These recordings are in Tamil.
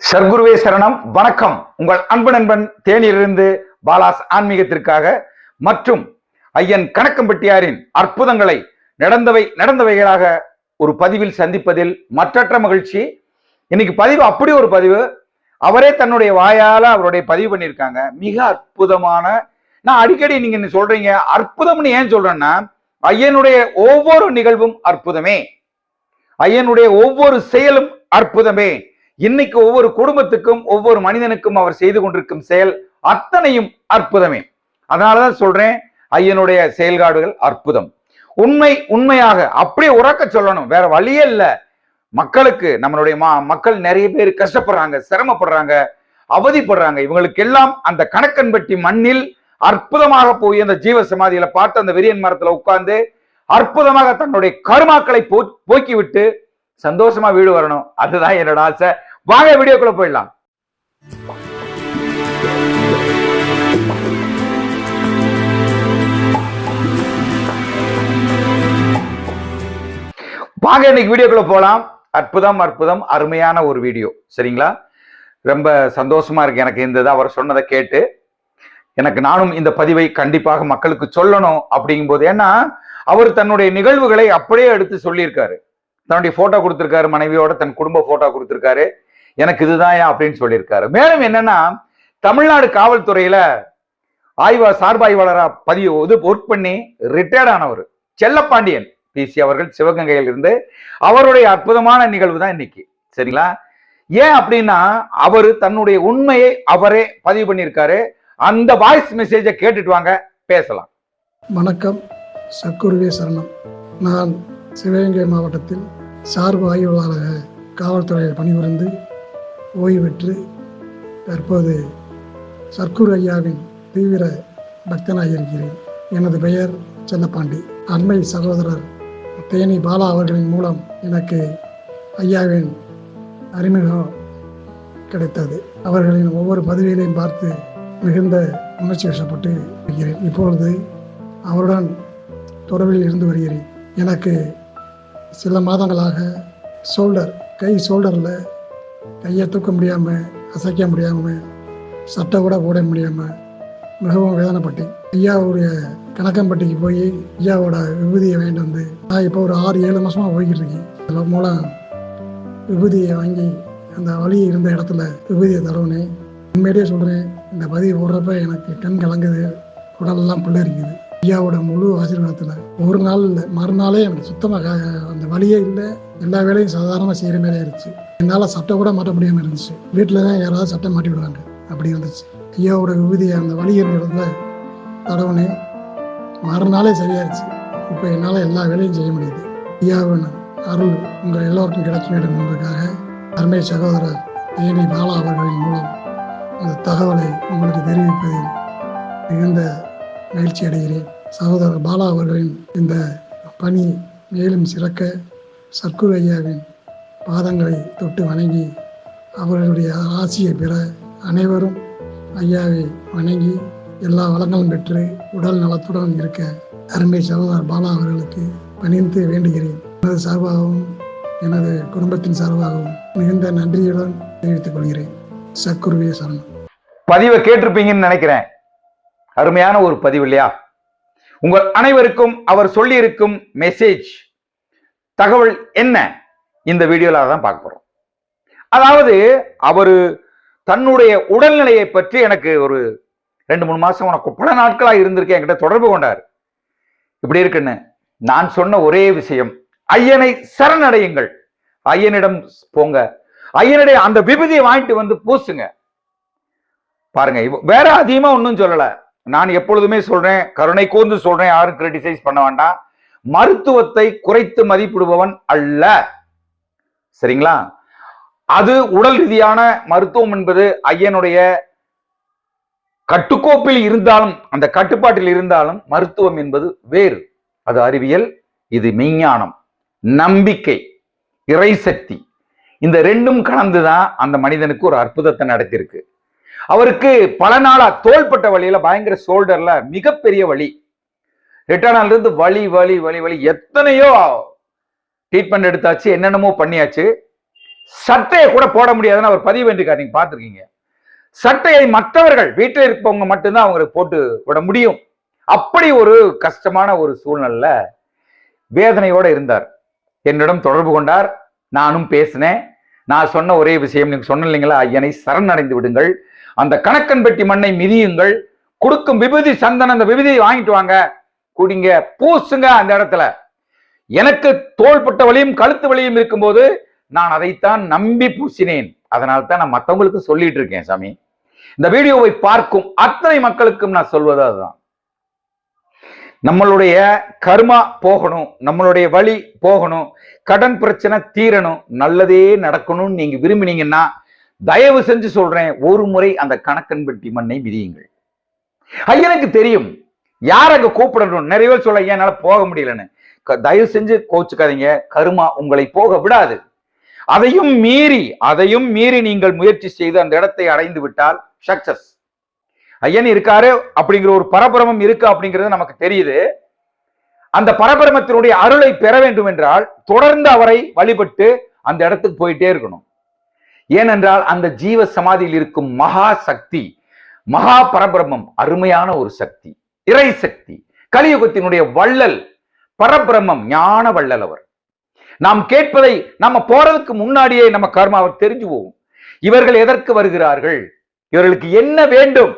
சர்க்குருவே சரணம். வணக்கம். உங்கள் அன்பு நண்பன் தேனியிலிருந்து பாலாஸ் ஆன்மீகத்திற்காக மற்றும் ஐயன் கணக்கம்பட்டியாரின் அற்புதங்களை நடந்தவை நடந்தவைகளாக ஒரு பதிவில் சந்திப்பதில் மற்றற்ற மகிழ்ச்சி. இன்னைக்கு பதிவு அப்படி ஒரு பதிவு. அவரே தன்னுடைய வாயால அவருடைய பதிவு பண்ணியிருக்காங்க. மிக அற்புதமான நான் அடிக்கடி நீங்க என்ன சொல்றீங்க அற்புதம்னு ஏன் சொல்றேன்னா ஐயனுடைய ஒவ்வொரு நிகழ்வும் அற்புதமே. ஐயனுடைய ஒவ்வொரு செயலும் அற்புதமே. இன்னைக்கு ஒவ்வொரு குடும்பத்துக்கும் ஒவ்வொரு மனிதனுக்கும் அவர் செய்து கொண்டிருக்கும் செயல் அத்தனையும் அற்புதமே. அதனாலதான் சொல்றேன் ஐயனுடைய செயல்காடுகள் அற்புதம். உண்மை உண்மையாக அப்படியே உறக்க சொல்லணும். வேற வழியே இல்ல. மக்களுக்கு நம்மளுடைய மா மக்கள் நிறைய பேர் கஷ்டப்படுறாங்க சிரமப்படுறாங்க அவதிப்படுறாங்க. இவங்களுக்கு எல்லாம் அந்த கணக்கன்பட்டி மண்ணில் அற்புதமாக போய் அந்த ஜீவ சமாதியில பார்த்து அந்த விரியன் மரத்துல உட்கார்ந்து அற்புதமாக தன்னுடைய கருமாக்களை போ போக்கிவிட்டு சந்தோஷமா வீடு வரணும். அதுதான் என்னோட ஆசை. வாங்க வீடியோக்குள்ள போயிடலாம். வாங்க இன்னைக்கு வீடியோக்குள்ள போலாம். அற்புதம் அற்புதம் அருமையான ஒரு வீடியோ. சரிங்களா? ரொம்ப சந்தோஷமா இருக்கு எனக்கு இந்த இதை அவர் சொன்னதை கேட்டு. எனக்கு நானும் இந்த பதிவை கண்டிப்பாக மக்களுக்கு சொல்லணும் அப்படிங்கும் போது ஏன்னா அவர் தன்னுடைய நிகழ்வுகளை அப்படியே எடுத்து சொல்லியிருக்காரு. தன்னுடைய போட்டோ கொடுத்திருக்காரு மனைவியோட தன் குடும்ப போட்டோ கொடுத்திருக்காரு. எனக்கு இதுதான் அப்படின்னு சொல்லியிருக்காரு. மேலும் என்னன்னா தமிழ்நாடு காவல்துறையில ஆய்வா சார்பாய்வாளராக பதிவு இது ஒர்க் பண்ணி ரிட்டையர்ட் ஆனவர் செல்லப்பாண்டியன் பிசி அவர்கள் சிவகங்கையில் இருந்து. அவருடைய அற்புதமான நிகழ்வு தான் இன்னைக்கு. சரிங்களா? ஏன் அப்படின்னா அவர் தன்னுடைய உண்மையை அவரே பதிவு பண்ணியிருக்காரு. அந்த வாய்ஸ் மெசேஜை கேட்டுட்டு வாங்க பேசலாம். வணக்கம். சக்குருவே சரணம். நான் சிவகங்கை மாவட்டத்தில் சார்பு ஆய்வாளராக காவல்துறையில் பணிபுரிந்து ஓய்வு பெற்று தற்போது சர்க்குரு ஐயாவின் தீவிர பக்தனாக இருக்கிறேன் எனது பெயர் செல்லப்பாண்டி. அண்மை சகோதரர் தேனி பாலா அவர்களின் மூலம் எனக்கு ஐயாவின் அறிமுகம் கிடைத்தது. அவர்களின் ஒவ்வொரு பதிவுகளையும் பார்த்து மிகுந்த உணர்ச்சி வசப்பட்டு இருக்கிறேன். இப்பொழுது அவருடன் தொடர்பில் இருந்து வருகிறேன். எனக்கு சில மாதங்களாக ஷோல்டர் கை ஷோல்டரில் கையை தூக்க முடியாமல் அசைக்க முடியாமல் சட்டை கூட போட முடியாமல் மிகவும் வேதனைப்பட்டேன். ஐயாவுடைய கணக்கம்பட்டிக்கு போய் ஐயாவோட விபூதியை வாங்கிட்டு வந்து நான் இப்போ ஒரு ஆறு ஏழு மாதமாக போய்கிட்டு இருக்கேன். அதன் மூலம் விபூதியை வாங்கி அந்த வழி இருந்த இடத்துல விபூதியை தடவுனேன். உண்மையிலேயே சொல்கிறேன் இந்த பதிவு போடுறப்ப எனக்கு கண் கலங்குது உடலெல்லாம் பிள்ளரிக்குது ஐயாவோட முழு ஆசீர்வாதத்தில். ஒரு நாள் இல்லை மறுநாளே எனக்கு சுத்தமாக அந்த வழியே இல்லை. எல்லா வேலையும் சாதாரணமாக செய்கிற மாதிரி இருந்துச்சு என்னால் சட்டை கூட மாட்ட முடியாமல் இருந்துச்சு. வீட்டில் தான் யாராவது சட்டை மாட்டி விடுவாங்க. அப்படி இருந்துச்சு ஐயாவோட விபூதியை அந்த வழி இருந்த தடவுனே மறுநாளே சரியாயிருச்சு இப்போ என்னால் எல்லா வேலையும் செய்ய முடியுது. ஐயாவின் அருள் உங்கள் எல்லோருக்கும் கிடைக்க வேண்டும் என்பதற்காக அருமை சகோதரர் தேனி பாலா அவர்களின் மூலம் அந்த தகவலை உங்களுக்கு தெரிவிப்பதில் மிகுந்த மகிழ்ச்சி அடைகிறேன். சகோதரர் பாலா அவர்களின் இந்த பணி மேலும் சிறக்க சர்க்குரு ஐயாவின் பாதங்களை தொட்டு வணங்கி அவர்களுடைய ஆசியை பெற அனைவரும் ஐயாவை வணங்கி எல்லா வளங்களும் பெற்று உடல் நலத்துடன் இருக்க அருமை சகோதரர் பாலா அவர்களுக்கு பணிந்து வேண்டுகிறேன். எனது சார்பாகவும் எனது குடும்பத்தின் சார்பாகவும் மிகுந்த நன்றியுடன் தெரிவித்துக் கொள்கிறேன். சக்குருவே சரணம். பதிவை கேட்டிருப்பீங்கன்னு நினைக்கிறேன். அருமையான ஒரு பதிவு இல்லையா? உங்கள் அனைவருக்கும் அவர் சொல்லியிருக்கும் மெசேஜ் தகவல் என்ன? இந்த வீடியோல தான் பார்க்க போறோம். அதாவது அவரு தன்னுடைய உடல்நிலையை பற்றி எனக்கு ஒரு ரெண்டு மூணு மாசம் உனக்கு பல நாட்களா இருந்திருக்கேன் என்கிட்ட தொடர்பு கொண்டார். இப்படி இருக்குன்னு நான் சொன்ன ஒரே விஷயம் ஐயனை சரணடையுங்கள். ஐயனிடம் போங்க. ஐயனுடைய அந்த விபதியை வாங்கிட்டு வந்து பூசுங்க. பாருங்க வேற அதிகமா ஒன்றும் சொல்லலை. நான் எப்பொழுதுமே சொல்றேன் கருணை கூர்ந்து சொல்றேன் யாரும் கிரிட்டிசைஸ் பண்ண வேண்டாம். மருத்துவத்தை குறைத்து மதிப்பிடுபவன் அல்ல. சரிங்களா? அது உடல் ரீதியான மருத்துவம் என்பது ஐயனுடைய கட்டுக்கோப்பில் இருந்தாலும் அந்த கட்டுப்பாட்டில் இருந்தாலும் மருத்துவம் என்பது வேறு. அது அறிவியல் இது மெய்ஞானம். நம்பிக்கை இறைசக்தி. இந்த ரெண்டும் கலந்துதான் அந்த மனிதனுக்கு ஒரு அற்புதத்தை நடத்தியிருக்கு. அவருக்கு பல நாளா தோள்பட்ட வழியில பயங்கர ஷோல்டர்ல மிகப்பெரிய வழி ரிட்டர்னால இருந்து வலி வலி வலி வலி எத்தனையோ ட்ரீட்மெண்ட் எடுத்தாச்சு என்னென்னமோ பண்ணியாச்சு. சட்டையை கூட போட முடியாதுன்னு அவர் பதிவு பண்ணிருக்காரு நீங்க பார்த்துருக்கீங்க. சட்டையை மற்றவர்கள் வீட்டில் இருப்பவங்க மட்டும்தான் அவங்களுக்கு போட்டு விட முடியும். அப்படி ஒரு கஷ்டமான ஒரு சூழ்நிலை வேதனையோட இருந்தார். என்னிடம் தொடர்பு கொண்டார். நானும் பேசினேன். நான் சொன்ன ஒரே விஷயம் நீங்க சொன்ன இல்லைங்களா? ஐயனை சரணடைந்து விடுங்கள். அந்த கணக்கன் பெட்டி மண்ணை மிதியுங்கள். கொடுக்கும் விபதி சந்தனம் அந்த விபதியை வாங்கிட்டு வாங்க. குடிங்க பூசுங்க அந்த இடத்துல. எனக்கு தோள்பட்ட வழியும் கழுத்து வழியும் இருக்கும்போது நான் அதைத்தான் நம்பி பூசினேன். அதனால தான் நான் மற்றவங்களுக்கு சொல்லிட்டு இருக்கேன் சாமி. இந்த வீடியோவை பார்க்கும் அத்தனை மக்களுக்கும் நான் சொல்வது அதுதான். நம்மளுடைய கர்மா போகணும் நம்மளுடைய வழி போகணும் கடன் பிரச்சனை தீரணும் நல்லதே நடக்கணும்னு நீங்க விரும்பினீங்கன்னா தயவு செஞ்சு சொல்றேன் ஒரு முறை அந்த கணக்கன்பட்டி மண்ணை மிதியுங்கள். ஐயனுக்கு தெரியும். யார் அங்க கூப்பிடணும்? நிறைய பேர் சொல்ல என்னால போக முடியலன்னு? க- தயவு செஞ்சு கோச்சுக்காதீங்க. கருமா உங்களை போக விடாது. அதையும் மீறி அதையும் மீறி நீங்கள் முயற்சி செய்து அந்த இடத்தை அடைந்து விட்டால் சக்சஸ் ஐயன் இருக்காரு? அப்படிங்கிற ஒரு பரபிரமம் இருக்கு அப்படிங்கிறது நமக்கு தெரியுது. அந்த பரபரமத்தினுடைய அருளை பெற வேண்டும் என்றால் தொடர்ந்து அவரை வழிபட்டு அந்த இடத்துக்கு போயிட்டே இருக்கணும். ஏனென்றால் அந்த ஜீவ சமாதியில் இருக்கும் மகா சக்தி மகா பரபிரமம் அருமையான ஒரு சக்தி இறை சக்தி கலியுகத்தினுடைய வள்ளல் பரபிரமம் ஞான வள்ளல் அவர். நாம் கேட்பதை நம்ம போறதுக்கு முன்னாடியே நம்ம கர்மாவை தெரிஞ்சு போவோம் இவர்கள் எதற்கு வருகிறார்கள்? இவர்களுக்கு என்ன வேண்டும்?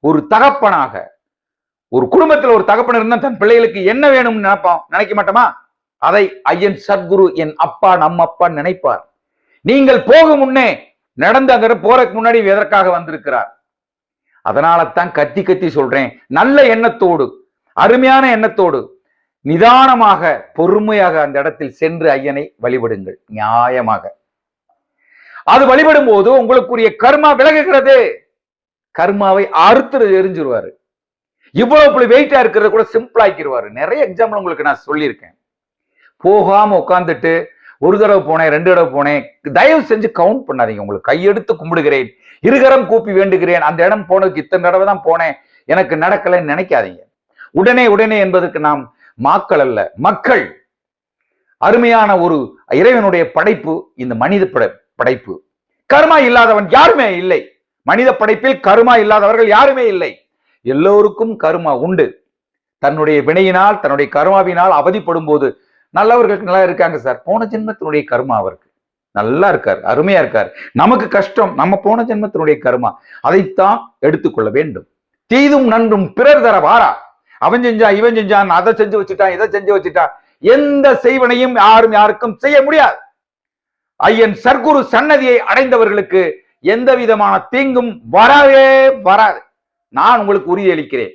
ஒரு தகப்பனாக ஒரு குடும்பத்தில் ஒரு தகப்பன் இருந்தால் தன் பிள்ளைகளுக்கு என்ன வேணும்னு நினைப்போம் நினைக்க மாட்டோமா? அதை ஐயன் சத்குரு என் அப்பா நம்ம அப்பா நினைப்பார். நீங்கள் போகும் முன்னே நடந்து அங்க போறதுக்கு முன்னாடி எதற்காக வந்திருக்கிறார்? அதனால தான் கத்தி கத்தி சொல்றேன். நல்ல எண்ணத்தோடு அருமையான எண்ணத்தோடு நிதானமாக பொறுமையாக அந்த இடத்தில் சென்று ஐயனை வழிபடுங்கள். நியாயமாக. அது வழிபடும் போது உங்களுக்குரிய கர்மா விலகுகிறது. கர்மாவை அறுத்துறது எரிஞ்சிருவாரு. இவ்வளவு இப்படி வெயிட்டா இருக்கிறத கூட சிம்பிள் ஆக்கிடுவாரு நிறைய எக்ஸாம்பிள் உங்களுக்கு நான் சொல்லியிருக்கேன். போகாம உட்காந்துட்டு ஒரு தடவை போனேன் ரெண்டு தடவை போனேன். தயவு செஞ்சு கவுண்ட் பண்ணாதீங்க. உங்களுக்கு கையெடுத்து கும்பிடுகிறேன். இருகரம் கூப்பி வேண்டுகிறேன். அந்த இடம் போனதுக்கு இத்தனை தடவை தான் போனேன். எனக்கு நடக்கலைன்னு நினைக்காதீங்க. உடனே உடனே என்பதற்கு நாம் மாக்கள் அல்ல மக்கள். அருமையான ஒரு இறைவனுடைய படைப்பு இந்த மனித படை- படைப்பு. கருமா இல்லாதவன் யாருமே இல்லை. மனித படைப்பில் கருமா இல்லாதவர்கள் யாருமே இல்லை. எல்லோருக்கும் கருமா உண்டு. தன்னுடைய வினையினால் தன்னுடைய கருமாவினால் அவதிப்படும் போது நல்லவர்களுக்கு நல்லா இருக்காங்க சார். போன ஜென்மத்தினுடைய கர்மா அவருக்கு. நல்லா இருக்கார் அருமையா இருக்கார். நமக்கு கஷ்டம் நம்ம போன ஜென்மத்தினுடைய கர்மா. அதைத்தான் எடுத்துக்கொள்ள வேண்டும். தீதும் நன்றும் பிறர் தர வாரா. அவன் செஞ்சான் இவன் செஞ்சான் அதை செஞ்சு வச்சுட்டான் இதை செஞ்சு வச்சுட்டான். எந்த செய்வனையும் யாரும் யாருக்கும் செய்ய முடியாது. ஐயன் சர்க்குரு சன்னதியை அடைந்தவர்களுக்கு எந்த விதமான தீங்கும் வரவே வராது. நான் உங்களுக்கு உறுதியளிக்கிறேன்.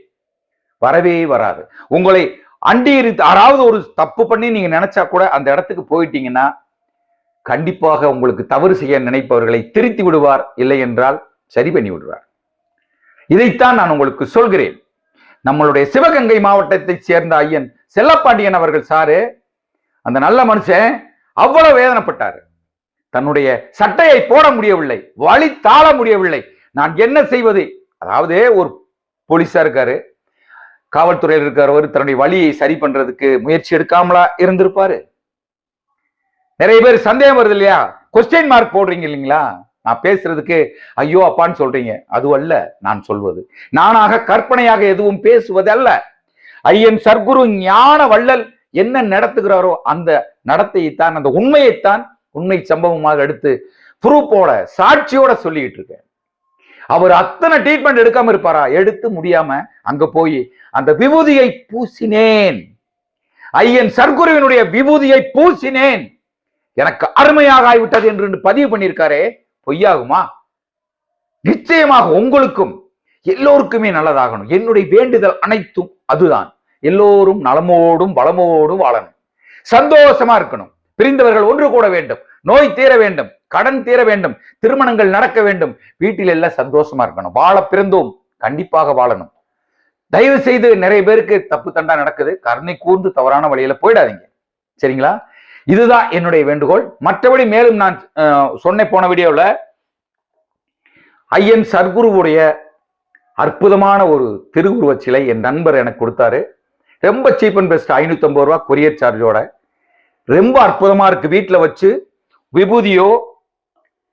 வரவே வராது. உங்களை அண்டி யாராவது ஒரு தப்பு பண்ணி நீங்க நினைச்சா கூட அந்த இடத்துக்கு போயிட்டீங்கன்னா கண்டிப்பாக உங்களுக்கு தவறு செய்ய நினைப்பவர்களை திருத்தி விடுவார் இல்லை என்றால் சரி பண்ணி விடுவார். இதைத்தான் நான் உங்களுக்கு சொல்கிறேன். நம்மளுடைய சிவகங்கை மாவட்டத்தை சேர்ந்த ஐயன் செல்லப்பாண்டியன் அவர்கள் சாரு அந்த நல்ல மனுஷன் அவ்வளவு வேதனைப்பட்டாரு. தன்னுடைய சட்டையை போட முடியவில்லை வழி தாழ முடியவில்லை. நான் என்ன செய்வது? அதாவது ஒரு போலீஸா இருக்காரு. காவல்துறையில் இருக்கிறவர் தன்னுடைய வழியை சரி பண்றதுக்கு முயற்சி எடுக்காமலா இருந்திருப்பாரு. நிறைய பேர் சந்தேகம் வருது இல்லையா? கொஸ்டின் மார்க் போடுறீங்க இல்லைங்களா? நான் பேசுறதுக்கு ஐயோ அப்பான்னு சொல்றீங்க. அது அல்ல நான் சொல்வது. நானாக கற்பனையாக எதுவும் பேசுவது அல்ல. ஐயன் சர்க்குரு ஞான வள்ளல் என்ன நடத்துகிறாரோ அந்த நடத்தையைத்தான் அந்த உண்மையைத்தான் உண்மை சம்பவமாக எடுத்து ப்ரூஃபோட சாட்சியோட சொல்லிட்டு இருக்கேன். அவர் அத்தனை ட்ரீட்மெண்ட் எடுக்காம இருப்பாரா? எடுத்து முடியாம அங்க போய் அந்த விபூதியை பூசினேன். ஐயன் சர்க்குருவினுடைய விபூதியை பூசினேன். எனக்கு அருமையாக ஆகிவிட்டது என்று பதிவு பண்ணியிருக்காரே. பொய்யாகுமா? நிச்சயமாக உங்களுக்கும் எல்லோருக்குமே நல்லதாகணும். என்னுடைய வேண்டுதல் அனைத்தும் அதுதான். எல்லோரும் நலமோடும் வளமோடும் வாழணும். சந்தோஷமா இருக்கணும். பிரிந்தவர்கள் ஒன்று கூட வேண்டும். நோய் தீர வேண்டும். கடன் தீர வேண்டும் திருமணங்கள் நடக்க வேண்டும். வீட்டில் எல்லாம் சந்தோஷமா இருக்கணும். வாழ பிறந்தோம் கண்டிப்பாக வாழணும். தயவு செய்து நிறைய பேருக்கு தப்பு தண்டா நடக்குது. கருணை கூர்ந்து தவறான வழியில போயிடாதீங்க. சரிங்களா? இதுதான் என்னுடைய வேண்டுகோள். மற்றபடி மேலும் நான் அஹ், சொன்ன போன வீடியோவில் ஐயன் சர்க்குருவுடைய அற்புதமான ஒரு திருவுருவச் சிலை என் நண்பர் எனக்கு கொடுத்தாரு. ரொம்ப சீப் அண்ட் பெஸ்ட். ஐநூற்றம்பது ரூபா கொரியர் சார்ஜோட. ரொம்ப அற்புதமா இருக்கு. வீட்டில் வச்சு விபூதியோ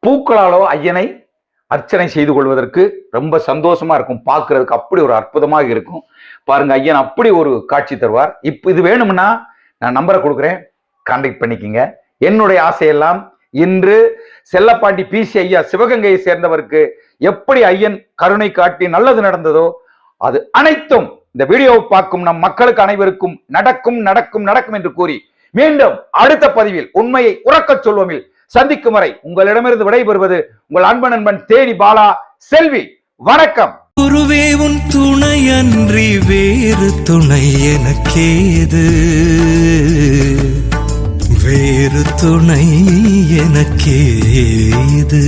பூக்களாலோ ஐயனை அர்ச்சனை செய்து கொள்வதற்கு ரொம்ப சந்தோஷமா இருக்கும். பார்க்கறதுக்கு அப்படி ஒரு அற்புதமாக இருக்கும். பாருங்க ஐயன் அப்படி ஒரு காட்சி தருவார். இப்போ இது வேணும்னா நான் நம்பரை கொடுக்குறேன். கான்டாக்ட் பண்ணிக்கிங்க. என்னுடைய ஆசையெல்லாம் இன்று செல்லப்பாண்டி பிசி ஐயா சிவகங்கையை சேர்ந்தவருக்கு எப்படி ஐயன் கருணை காட்டி நல்லது நடந்ததோ அது அனைத்தும் இந்த வீடியோவை பார்க்கும் நம் மக்களுக்கு அனைவருக்கும் நடக்கும் நடக்கும் நடக்கும் என்று கூறி மீண்டும் அடுத்த பதிவில் உண்மையை உறக்கச் சொல்வோமில் சந்திக்கும் வரை உங்களிடமிருந்து விடைபெறுவது உங்கள் அன்பன் நண்பன் தேனி பாலா. செல்வி வணக்கம். குருவே உன் துணையன்றி வேறு துணை எனக்கேது? வேறு துணை எனக்கேது?